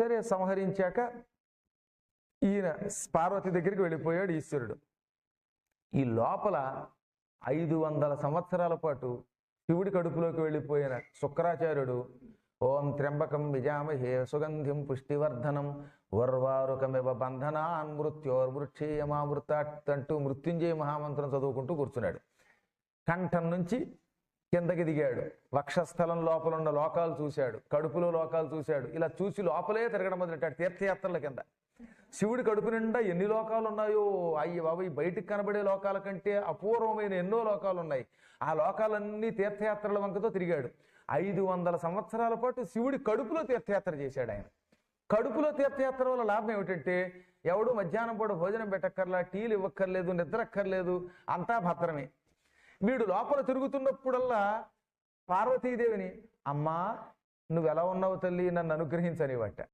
సరే సంహరించాక ఈయన పార్వతి దగ్గరికి వెళ్ళిపోయాడు ఈశ్వరుడు. ఈ లోపల ఐదు వందల సంవత్సరాల పాటు శివుడి కడుపులోకి వెళ్ళిపోయిన శుక్రాచార్యుడు ఓం త్ర్యంబకం విజామహే సుగంధిం పుష్టివర్ధనం వర్వారుకమివ బంధనాన్ మృత్యోర్మృక్షేయమామృత అంటూ మృత్యుంజయ మహామంత్రం చదువుకుంటూ కూర్చున్నాడు. కంఠం నుంచి కిందకి దిగాడు. వక్షస్థలం లోపల ఉన్న లోకాలు చూశాడు. కడుపులో లోకాలు చూశాడు. ఇలా చూసి లోపలే తిరగడం మొదలెట్టాడు తీర్థయాత్రల కింద. శివుడి కడుపు నిండా ఎన్ని లోకాలు ఉన్నాయో అయ్యి బాబు ఈ బయటికి కనబడే లోకాల కంటే అపూర్వమైన ఎన్నో లోకాలు ఉన్నాయి. ఆ లోకాలన్నీ తీర్థయాత్రల వంకతో తిరిగాడు. ఐదు వందల సంవత్సరాల పాటు శివుడి కడుపులో తీర్థయాత్ర చేశాడు ఆయన. కడుపులో తీర్థయాత్ర వల్ల లాభం ఏమిటంటే ఎవడు మధ్యాహ్నం పూట భోజనం పెట్టక్కర్లా టీలు ఇవ్వక్కర్లేదు నిద్రక్కర్లేదు అంతా భద్రమే. వీడు లోపల తిరుగుతున్నప్పుడల్లా పార్వతీదేవిని అమ్మా నువ్వు ఎలా ఉన్నావు తల్లి? నన్ను అనుగ్రహించనివట